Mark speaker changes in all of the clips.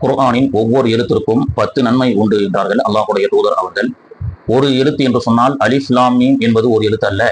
Speaker 1: குர்ஆனின் ஒவ்வொரு எழுத்திற்கும் பத்து நன்மை உண்டு என்றார்கள் அல்லாஹுடைய தூதர் அவர்கள். ஒரு எழுத்து என்று சொன்னால் அலிஃப் லாம் மீம் என்பது ஒரு எழுத்து அல்ல.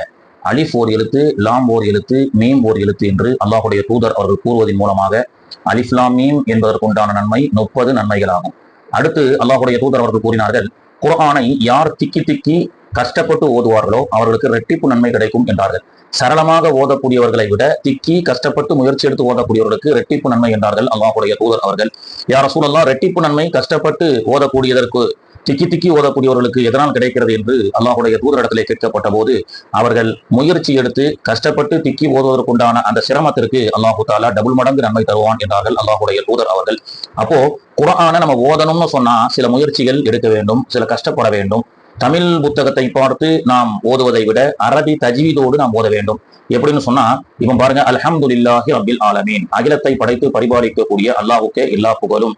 Speaker 1: அலிஃப் ஓர் எழுத்து லாம் ஓர் எழுத்து மீம் ஓர் எழுத்து என்று அல்லாஹுடைய தூதர் அவர்கள் கூறுவதன் மூலமாக அலிஃப் லாம் மீம் என்பதற்குண்டான நன்மை முப்பது நன்மைகளாகும் அடுத்து அல்லாஹுடைய தூதர் அவர்கள் கூறினார்கள் குர்ஆனை யார் திக்கி திக்கி கஷ்டப்பட்டு ஓதுவார்களோ அவர்களுக்கு ரெட்டிப்பு நன்மை கிடைக்கும் என்றார்கள். சரளமாக ஓதக்கூடியவர்களை விட திக்கி கஷ்டப்பட்டு முயற்சி எடுத்து ஓதக்கூடியவர்களுக்கு ரெட்டிப்பு நன்மை என்றார்கள் அல்லாஹுடைய தூதர் அவர்கள். யார சூழலாம் ரெட்டிப்பு நன்மை கஷ்டப்பட்டு ஓதக்கூடியதற்கு திக்கி திக்கி ஓதக்கூடியவர்களுக்கு எதனால் கிடைக்கிறது என்று அல்லாஹுடைய தூதரிடத்திலே கேட்கப்பட்ட போது அவர்கள் முயற்சி எடுத்து கஷ்டப்பட்டு திக்கி ஓதுவதற்குண்டான அந்த சிரமத்திற்கு அல்லாஹு தாலா டபுள் மடங்கு நன்மை தருவான் என்றார்கள் அல்லாஹுடைய தூதர் அவர்கள். அப்போ குரானை நம்ம ஓதணும்னு சொன்னா சில முயற்சிகள் எடுக்க வேண்டும் சில கஷ்டப்பட வேண்டும். தமிழ் புத்தகத்தை பார்த்து நாம் ஓதுவதை விட அரபி தஜ்வீதோடு நாம் ஓத வேண்டும். எப்படின்னு சொன்னா இப்ப பாருங்க அல்ஹம்துலில்லாஹி அபில் ஆலமீன். அகிலத்தை படைத்து பரிபாலிக்கக்கூடிய அல்லாஹுக்கே எல்லா புகழும்.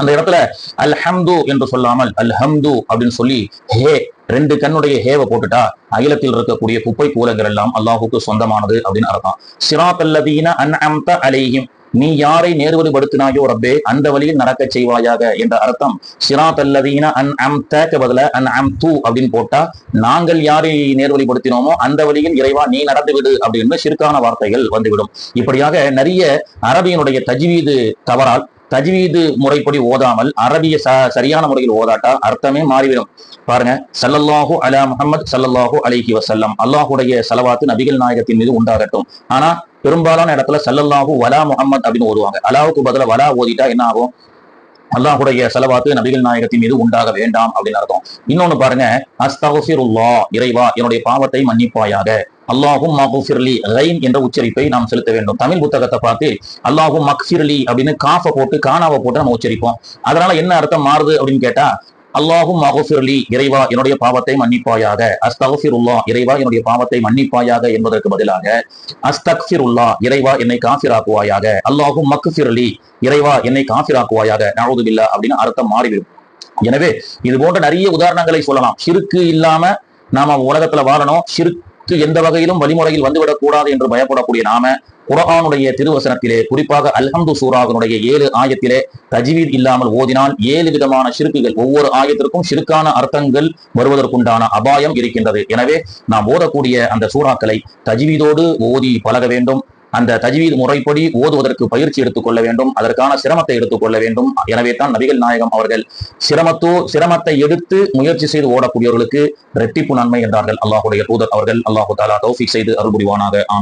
Speaker 1: அந்த இடத்துல அல்ஹம்து என்று சொல்லாமல் அல்ஹம்து அப்படின்னு சொல்லி ஹே ரெண்டு கண்ணுடைய ஹேவை போட்டுட்டா அகிலத்தில் இருக்கக்கூடிய குப்பை கூலங்கள் எல்லாம் அல்லாஹுக்கு சொந்தமானது அப்படின்னு அர்த்தம். சிராத்தல்லதீன அன் அம்த அலைஹிம். நீ யாரை நேர்வழிப்படுத்தினாயோ ரப்பே அந்த வழியில் நடக்க செய்வாயாக என்ற அர்த்தம். சிராத் அல்லதீன அன் அம் தேக்க பதில அன் அம் தூ அப்படின்னு போட்டா நாங்கள் யாரை நேர்வழிப்படுத்தினோமோ அந்த வழியில் இறைவா நீ நடந்து விடு அப்படின்னு சிறுக்கான வார்த்தைகள் வந்துவிடும். இப்படியாக நிறைய அரபியினுடைய தஜ்வீது தவறால் தஜ்வீது முறைப்படி ஓதாமல் அரபிய ச சரியான முறையில் ஓதாட்டா அர்த்தமே மாறிவிடும். பாருங்க சல்லல்லாஹு அலா முகமது சல்லல்லாஹு அலிஹி வசல்லம் அல்லாஹுடைய செலவாத்து நபிகள் நாயகத்தின் மீது உண்டாகட்டும். ஆனா பெரும்பாலான இடத்துல சல்லல்லாஹு வலா முகமது அப்படின்னு ஓதுவாங்க. அலாவுக்கு பதிலா வலா ஓதிட்டா என்ன ஆகும்? அல்லாஹுடைய செலவாத்து நபிகள் நாயகத்தின் மீது உண்டாக வேண்டாம் அப்படின்னு அர்த்தம். இன்னொன்னு பாருங்க அஸ்தகுஃபிருல்லா இறைவா என்னுடைய பாவத்தை மன்னிப்பாயாக. அல்லாஹும் மகுஃபிர்லி ரைன் என்ற உச்சரிப்பை நாம் செலுத்த வேண்டும். தமிழ் புத்தகத்தை பார்த்து அல்லாஹும் மக்ஃபிர்லி அப்படின்னு காஃபை போட்டு கானாவை போட்டு நம்ம உச்சரிப்போம். அதனால என்ன அர்த்தம் மாறுது அப்படின்னு கேட்டா அல்லாஹும் மகுஃபிர்லி இறைவா என்னுடைய பாவத்தை மன்னிப்பாயாக. அஸ்தகுஃபிருல்லா இறைவா என்னுடைய பாவத்தை மன்னிப்பாயாக என்பதற்கு பதிலாக அஸ்தக்ஃபிருல்லா இறைவா என்னை காஃபிராக்குவாயாக. அல்லாஹும் மக்ஃபிர்லி இறைவா என்னை காஃபிராக்குவாயாக. நவுதுபில்லா அப்படின்னு அர்த்தம் மாறிவிடும். எனவே இது போன்ற நிறைய உதாரணங்களை சொல்லலாம். சிறுக்கு இல்லாம நாம உலகத்துல வாழணும். சிறு நமக்கு எந்த வகையிலும் வழிமுறையில் வந்துவிடக் கூடாது என்று பயப்படக்கூடிய நாம குரானுடைய திருவசனத்திலே குறிப்பாக அல்ஹம்து சூராகனுடைய ஏழு ஆயத்திலே தஜ்வீத் இல்லாமல் ஓதினால் ஏழு விதமான சிறுக்குகள் ஒவ்வொரு ஆயத்திற்கும் சிறுக்கான அர்த்தங்கள் வருவதற்குண்டான அபாயம் இருக்கின்றது. எனவே நாம் ஓதக்கூடிய அந்த சூறாக்களை தஜ்வீதோடு ஓதி பழக வேண்டும். அந்த தஜ்வீத் முறைப்படி ஓதுவதற்கு பயிற்சி எடுத்துக்கொள்ள வேண்டும் அதற்கான சிரமத்தை எடுத்துக்கொள்ள வேண்டும். எனவே தான் நபிகள் நாயகம் அவர்கள் சிரமத்தோ சிரமத்தை எடுத்து முயற்சி செய்து ஓடக்கூடியவர்களுக்கு ரெட்டிப்பு நன்மை என்றார்கள். அல்லாஹுடைய தூதர் அவர்கள் அல்லாஹு தாலா தௌஃபிக் செய்து அருள் புரிவானாக ஆம்